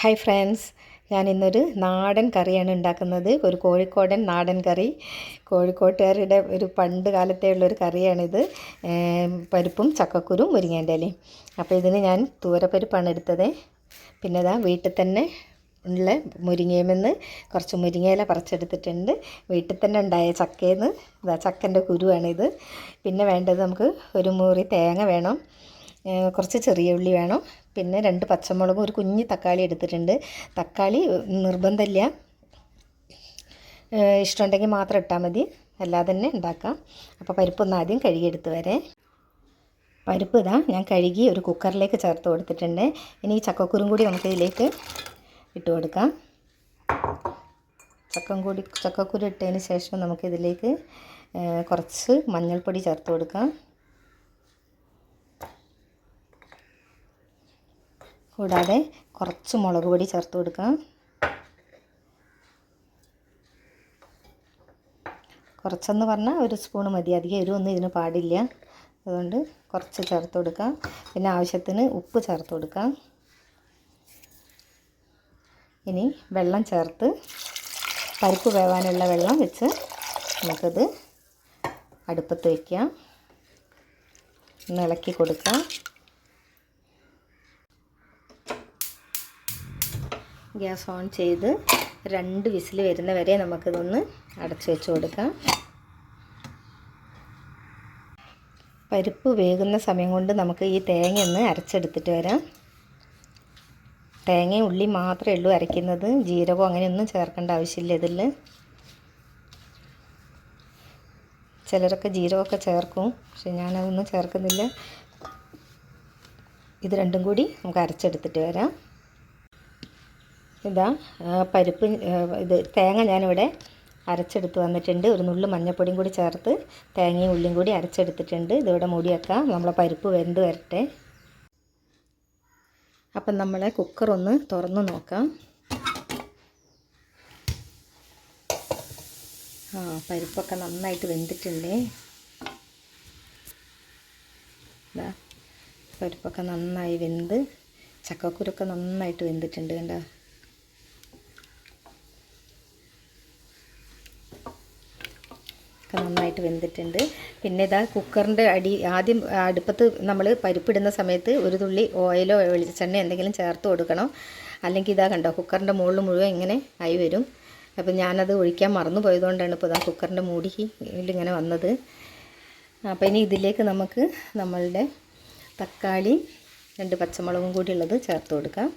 Hi friends ഞാൻ ഇന്നൊരു നാടൻ കറിയാണ് ഉണ്ടാക്കുന്നത്. ഒരു കോഴിക്കോടൻ നാടൻ കറി. കോഴിക്കോട്ടുകാരുടെ ഒരു പണ്ട് കാലത്തെ ഉള്ളൊരു കറിയാണിത്. പരിപ്പും ചക്കക്കുരും മുരിങ്ങേന്റെ ഇലയും. അപ്പോൾ ഇതിന് ഞാൻ തൂരപ്പരിപ്പാണ് എടുത്തത്. പിന്നെ ഇതാ വീട്ടിൽ തന്നെ ഉള്ള മുരിങ്ങയുമെന്ന് കുറച്ച് മുരിങ്ങയില പറിച്ചെടുത്തിട്ടുണ്ട്. വീട്ടിൽ തന്നെ ഉണ്ടായ ചക്കയെന്ന്. ഇതാ ചക്കന്റെ കുരുവാണിത്. പിന്നെ വേണ്ടത് നമുക്ക് ഒരു മുറി തേങ്ങ വേണം. കുറച്ച് ചെറിയ ഉള്ളി വേണം. പിന്നെ രണ്ട് പച്ചമുളകും ഒരു കുഞ്ഞ് തക്കാളി എടുത്തിട്ടുണ്ട്. തക്കാളി നിർബന്ധമില്ല. ഇഷ്ടമുണ്ടെങ്കിൽ മാത്രം ഇട്ടാൽ മതി. അല്ലാതെ തന്നെ ഉണ്ടാക്കാം. അപ്പോൾ പരിപ്പൊന്ന് ആദ്യം കഴുകിയെടുത്ത് വരെ. പരിപ്പ് ഇതാ ഞാൻ കഴുകി ഒരു കുക്കറിലേക്ക് ചേർത്ത് കൊടുത്തിട്ടുണ്ട്. ഇനി ഈ ചക്കക്കുരും കൂടി നമുക്ക് ഇതിലേക്ക് ഇട്ട് കൊടുക്കാം. ചക്കം കൂടി ചക്കക്കുരു ഇട്ടതിന് ശേഷം നമുക്കിതിലേക്ക് കുറച്ച് മഞ്ഞൾപ്പൊടി ചേർത്ത് കൊടുക്കാം. കൂടാതെ കുറച്ച് മുളക് പൊടി ചേർത്ത് കൊടുക്കാം. കുറച്ചെന്ന് പറഞ്ഞാൽ ഒരു സ്പൂൺ മതി. അധികം എരിവൊന്നും ഇതിന് പാടില്ല. അതുകൊണ്ട് കുറച്ച് ചേർത്ത് കൊടുക്കാം. പിന്നെ ആവശ്യത്തിന് ഉപ്പ് ചേർത്ത് കൊടുക്കാം. ഇനി വെള്ളം ചേർത്ത് പരിപ്പ് വേവാനുള്ള വെള്ളം വെച്ച് നമുക്കത് അടുപ്പത്ത് വയ്ക്കാം ഒന്ന് ഇളക്കി കൊടുക്കാം. ഗ്യാസ് ഓൺ ചെയ്ത് രണ്ട് വിസിൽ വരുന്ന വരെ നമുക്കിതൊന്ന് അടച്ചു വെച്ച് കൊടുക്കാം. പരിപ്പ് വേകുന്ന സമയം കൊണ്ട് നമുക്ക് ഈ തേങ്ങ ഒന്ന് അരച്ചെടുത്തിട്ട് വരാം. തേങ്ങയും ഉള്ളി മാത്രമേ ഉള്ളൂ അരയ്ക്കുന്നത്. ജീരകം അങ്ങനെയൊന്നും ചേർക്കേണ്ട ആവശ്യമില്ല ഇതിൽ ചിലരൊക്കെ ജീരകമൊക്കെ ചേർക്കും പക്ഷെ ഞാനതൊന്നും ചേർക്കുന്നില്ല. ഇത് രണ്ടും കൂടി നമുക്ക് അരച്ചെടുത്തിട്ട് വരാം. ഇതാ പരിപ്പ് ഇത് തേങ്ങ ഞാനിവിടെ അരച്ചെടുത്ത് വന്നിട്ടുണ്ട്. ഒരു നുള്ളു മഞ്ഞൾപ്പൊടിയും കൂടി ചേർത്ത് തേങ്ങയും ഉള്ളിയും കൂടി അരച്ചെടുത്തിട്ടുണ്ട്. ഇതിവിടെ മൂടി വെക്കാം നമ്മളെ പരിപ്പ് വെന്ത് വരട്ടെ. അപ്പം നമ്മളെ കുക്കർ ഒന്ന് തുറന്ന് നോക്കാം. ആ പരിപ്പൊക്കെ നന്നായിട്ട് വെന്തിട്ടുണ്ടേ. പരിപ്പൊക്കെ നന്നായി വെന്ത് ചക്കക്കുരൊക്കെ നന്നായിട്ട് വെന്തിട്ടുണ്ട് കണ്ടോ ഒക്കെ നന്നായിട്ട് വെന്തിട്ടുണ്ട്. പിന്നെ ഇതാ കുക്കറിന്റെ അടി ആദ്യം അടുപ്പത്ത് നമ്മൾ പരിപ്പിടുന്ന സമയത്ത് ഒരു തുള്ളി ഓയിലോ വെളിച്ചെണ്ണ എന്തെങ്കിലും ചേർത്ത് കൊടുക്കണം. അല്ലെങ്കിൽ ഇതാ കണ്ടോ കുക്കറിന്റെ മുകളിൽ മുഴുവൻ ഇങ്ങനെ ആയി വരും. അപ്പം ഞാനത് ഒഴിക്കാൻ മറന്നു പോയതുകൊണ്ടാണ് ഇപ്പോൾ ഇതാ കുക്കറിന്റെ മൂടി ഇങ്ങനെ വന്നത്. അപ്പോൾ ഇനി ഇതിലേക്ക് നമുക്ക് നമ്മളുടെ തക്കാളി രണ്ട് പച്ചമുളകും കൂടി ഉള്ളത് ചേർത്ത് കൊടുക്കാം.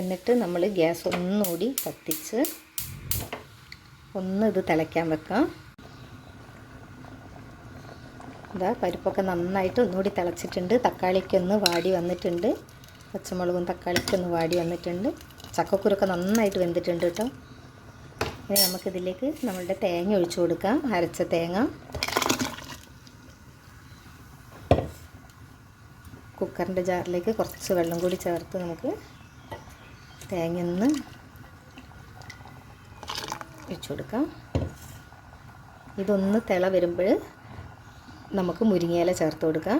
എന്നിട്ട് നമ്മൾ ഗ്യാസ് ഒന്നുകൂടി കത്തിച്ച് ഒന്ന് ഇത് തിളയ്ക്കാൻ വെക്കാം. ഇതാ പരിപ്പൊക്കെ നന്നായിട്ട് ഒന്നുകൂടി തിളച്ചിട്ടുണ്ട്. തക്കാളിക്കൊന്ന് വാടി വന്നിട്ടുണ്ട്. പച്ചമുളകും തക്കാളിക്കൊന്ന് വാടി വന്നിട്ടുണ്ട്. ചക്കക്കുരൊക്കെ നന്നായിട്ട് വെന്തിട്ടുണ്ട് കേട്ടോ. ഇനി നമുക്കിതിലേക്ക് നമ്മളുടെ തേങ്ങ ഒഴിച്ചു കൊടുക്കാം. അരച്ച തേങ്ങ. കുക്കറിന്റെ ജാറിലേക്ക് കുറച്ച് വെള്ളം കൂടി ചേർത്ത് നമുക്ക് തേങ്ങ ഒന്ന് വെച്ച് കൊടുക്കാം. ഇതൊന്ന് തിള വരുമ്പോൾ നമുക്ക് മുരിങ്ങയില ചേർത്ത് കൊടുക്കാം.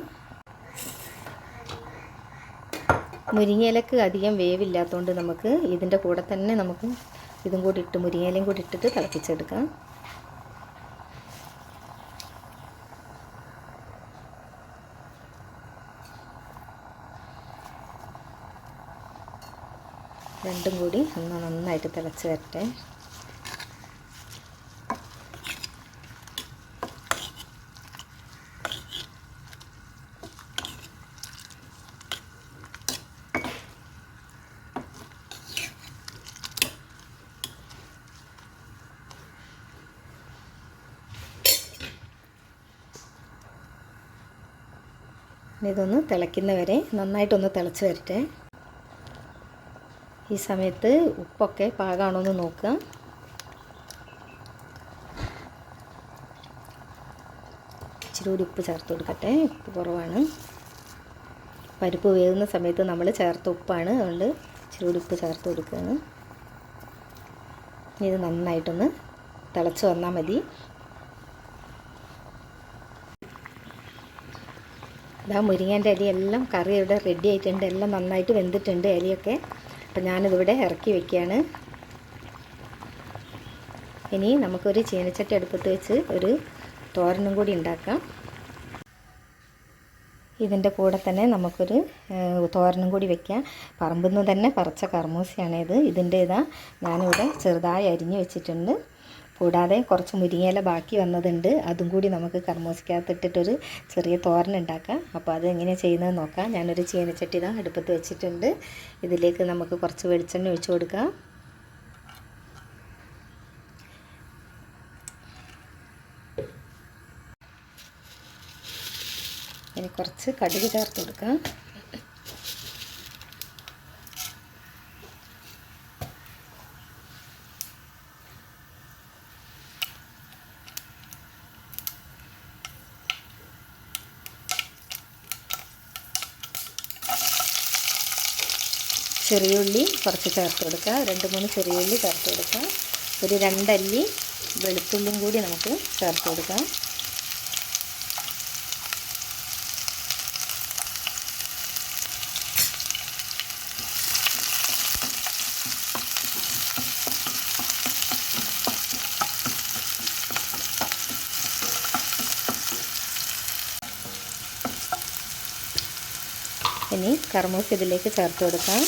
മുരിങ്ങയിലക്ക് അധികം വേവില്ലാത്തതുകൊണ്ട് നമുക്ക് ഇതിന്റെ കൂടെ തന്നെ നമുക്ക് ഇതും കൂടി ഇട്ട് മുരിങ്ങയിലയും കൂടി ഇട്ടിട്ട് തിളപ്പിച്ചെടുക്കാം. രണ്ടും കൂടി ഒന്ന് നന്നായിട്ട് തിളച്ച് വരട്ടെ. ഇതൊന്ന് തിളയ്ക്കുന്നവരെ നന്നായിട്ടൊന്ന് തിളച്ച് വരട്ടെ. ഈ സമയത്ത് ഉപ്പൊക്കെ പാകമാണോ എന്ന് നോക്കുക. ഇച്ചിരി കൂടി ഉപ്പ് ചേർത്ത് കൊടുക്കട്ടെ. ഉപ്പ് കുറവാണ്. പരിപ്പ് വേകുന്ന സമയത്ത് നമ്മൾ ചേർത്ത ഉപ്പാണ്. അതുകൊണ്ട് ഇച്ചിരി കൂടി ഉപ്പ് ചേർത്ത് കൊടുക്കുകയാണ്. ഇനി ഇത് നന്നായിട്ടൊന്ന് തിളച്ച് വന്നാൽ മതി. ഇതാ മുരിങ്ങേന്റെ ഇലയെല്ലാം കറി ഇവിടെ റെഡി ആയിട്ടുണ്ട്. എല്ലാം നന്നായിട്ട് വെന്തിട്ടുണ്ട് ഇലയൊക്കെ അപ്പം ഞാനിതിവിടെ ഇറക്കി വെക്കുകയാണ്. ഇനി നമുക്കൊരു ചീനച്ചട്ടി അടുപ്പത്ത് വെച്ച് ഒരു തോരനും കൂടി ഉണ്ടാക്കാം. ഇതിന്റെ കൂടെ തന്നെ നമുക്കൊരു തോരനും കൂടി വെക്കാം. പറമ്പിൽ നിന്ന് തന്നെ പറിച്ച കർമൂസിയാണേത്. ഇത് ഇതിന്റെ ഇതാ ഞാനിവിടെ ചെറുതായി അരിഞ്ഞു വെച്ചിട്ടുണ്ട്. കൂടാതെ കുറച്ച് മുരിങ്ങയില ബാക്കി വന്നതുണ്ട്. അതും കൂടി നമുക്ക് കർമ്മോസിക്കകത്ത് ഇട്ടിട്ടൊരു ചെറിയ തോരൻ ഉണ്ടാക്കാം. അപ്പോൾ അത് എങ്ങനെയാണ് ചെയ്യുന്നത് നോക്കാം. ഞാനൊരു ചീനച്ചട്ടി ഇതാ അടുപ്പത്ത് വെച്ചിട്ടുണ്ട്. ഇതിലേക്ക് നമുക്ക് കുറച്ച് വെളിച്ചെണ്ണ ഒഴിച്ചു കൊടുക്കാം. ഇനി കുറച്ച് കടുക് ചേർത്ത് കൊടുക്കാം. ചെറിയുള്ളി കുറച്ച് ചേർത്ത് കൊടുക്കുക. രണ്ട് മൂന്ന് ചെറിയുള്ളി ചേർത്ത് കൊടുക്കുക. ഒരു രണ്ടല്ലി വെളുത്തുള്ളിയും കൂടി നമുക്ക് ചേർത്ത് കൊടുക്കാം. ഇനി കർമൂസ് ഇതിലേക്ക് ചേർത്ത് കൊടുക്കാം.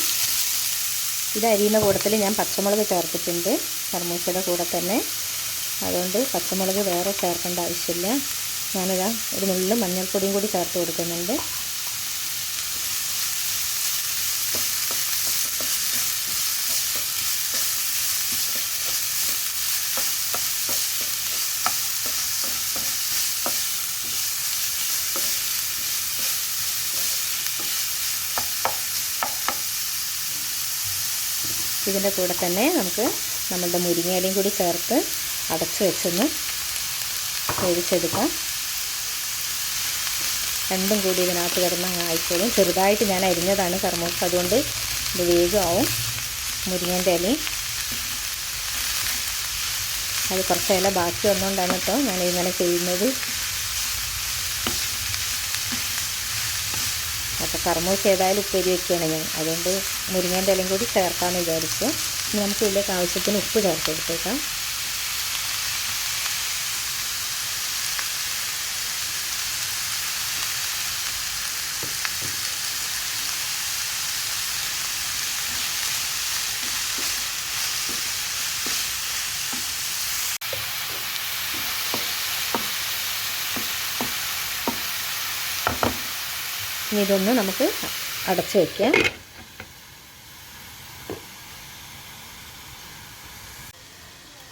ഇത് അരിയുന്ന കൂടത്തിൽ ഞാൻ പച്ചമുളക് ചേർത്തിട്ടുണ്ട്. കർമൂസയുടെ കൂടെ തന്നെ. അതുകൊണ്ട് പച്ചമുളക് വേറെ ചേർക്കേണ്ട ആവശ്യമില്ല. ഞാനിതാ ഒരു നുള്ളു മഞ്ഞൾപ്പൊടിയും കൂടി ചേർത്ത് കൊടുക്കുന്നുണ്ട്. ഇതിന്റെ കൂടെ തന്നെ നമുക്ക് നമ്മളുടെ മുരിങ്ങയിലയും കൂടി ചേർത്ത് അടച്ചു വെച്ചൊന്ന് വേവിച്ചെടുക്കാം. രണ്ടും കൂടി ഇതിനകത്ത് കിടന്ന് ആയിക്കോളും. ചെറുതായിട്ട് ഞാൻ അരിഞ്ഞതാണ് കർമ്മൂസ്. അതുകൊണ്ട് ഇത് വേഗമാവും മുരിങ്ങേന്റെ ഇലയും. അത് കുറച്ച് ഇല ബാക്കി വന്നുകൊണ്ടാണ് കേട്ടോ ഞാൻ ഇങ്ങനെ ചെയ്യുന്നത്. കർമ്മൂസ് ഏതായാലും ഉപ്പേരി വെക്കുകയാണ് ഞാൻ. അതുകൊണ്ട് മുരിങ്ങേന്റെ ഇലയും കൂടി ചേർക്കാമെന്ന് വിചാരിച്ചു. നമുക്ക് ഇതിലേക്ക് ആവശ്യത്തിന് ഉപ്പ് ചേർത്ത് കൊടുത്തേക്കാം. ഇനി ഇതൊന്ന് നമുക്ക് അടച്ച് വയ്ക്കാം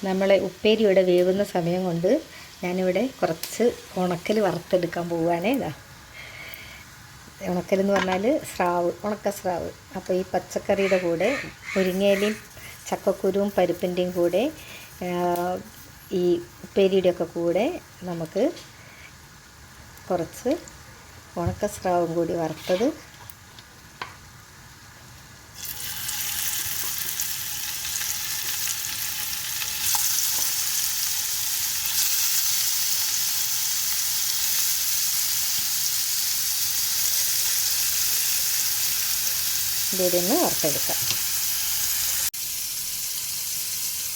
നമ്മളെ ഉപ്പേരി ഇവിടെ വേവുന്ന സമയം കൊണ്ട് ഞാനിവിടെ കുറച്ച് ഉണക്കൽ വറുത്തെടുക്കാൻ പോവുകയാണേ ഇതാ ഉണക്കൽ എന്ന് പറഞ്ഞാൽ സ്രാവ് ഉണക്ക സ്രാവ്. അപ്പോൾ ഈ പച്ചക്കറിയുടെ കൂടെ മുരിങ്ങയിലയും ചക്കക്കുരുവും പരിപ്പിന്റെയും കൂടെ ഈ ഉപ്പേരിയുടെയൊക്കെ കൂടെ നമുക്ക് കുറച്ച് ഉണക്ക സ്രാവും കൂടി വറുത്തത്. ഇതുകൂടി ഒന്ന് വറുത്തെടുക്കാം.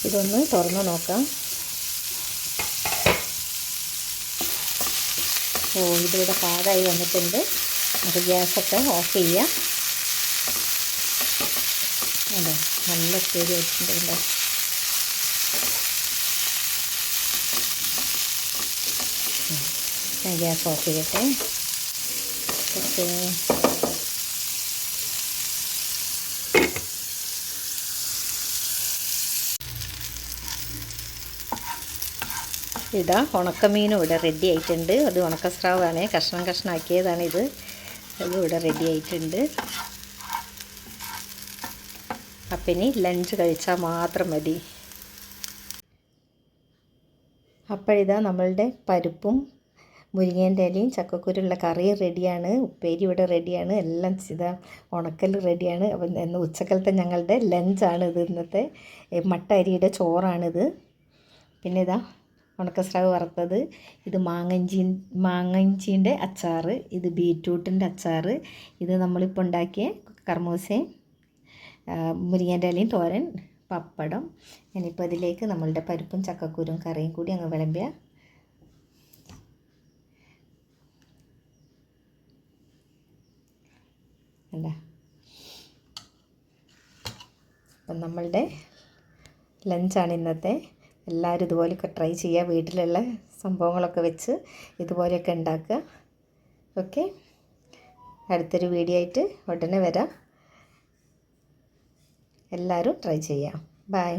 ഇതൊന്ന് തുറന്ന് നോക്കാം. ഇതിവിടെ പാകമായി വന്നിട്ടുണ്ട്. അത് ഗ്യാസൊക്കെ ഓഫ് ചെയ്യാം. ഉണ്ടോ നല്ല ഉപ്പേരി വെച്ചിട്ടുണ്ട് ഞാൻ ഗ്യാസ് ഓഫ് ചെയ്യട്ടെ. ഇതാ ഉണക്കമീനും ഇവിടെ റെഡി ആയിട്ടുണ്ട്. അത് ഉണക്കസ്രാവാണ്. കഷ്ണം കഷ്ണമാക്കിയതാണ് ഇത് അത് ഇവിടെ റെഡി ആയിട്ടുണ്ട്. അപ്പം ഇനി ലഞ്ച് കഴിച്ചാൽ മാത്രം മതി. അപ്പോഴിതാ നമ്മളുടെ പരിപ്പും മുരിങ്ങേന്റെ ഇലയും ചക്കക്കുരുള്ള കറി റെഡിയാണ് ഉപ്പേരി ഇവിടെ റെഡിയാണ് എല്ലാം ഇതാ ഉണക്കൽ റെഡിയാണ് അപ്പം ഇന്ന് ഉച്ചക്കലത്തെ ഞങ്ങളുടെ ലഞ്ചാണ് ഇത് ഇന്നത്തെ. മട്ട അരിയുടെ ചോറാണിത്. പിന്നെ ഇതാ ഉണക്കസ്രാവ് വറുത്തത് ഇത് മാങ്ങഞ്ചി മാങ്ങഞ്ചീന്റെ അച്ചാറ് ഇത് ബീറ്റ്റൂട്ടിന്റെ അച്ചാറ് ഇത് നമ്മളിപ്പോൾ ഉണ്ടാക്കിയ മുരിങ്ങന്റെ മുരിങ്ങേന്റെ ഇലയും തോരൻ പപ്പടം ഇനിയിപ്പോൾ അതിലേക്ക് നമ്മളുടെ പരിപ്പും ചക്കക്കുരും കറിയും കൂടി അങ്ങ് വിളമ്പിയ. അല്ല അപ്പം നമ്മളുടെ ലഞ്ചാണ് ഇന്നത്തെ. എല്ലാവരും ഇതുപോലെയൊക്കെ ട്രൈ ചെയ്യുക. വീട്ടിലുള്ള സംഭവങ്ങളൊക്കെ വെച്ച് ഇതുപോലെയൊക്കെ ഉണ്ടാക്കുക. ഓക്കെ അടുത്തൊരു വീഡിയോ ആയിട്ട് ഉടനെ വരാം. എല്ലാവരും ട്രൈ ചെയ്യാം ബൈ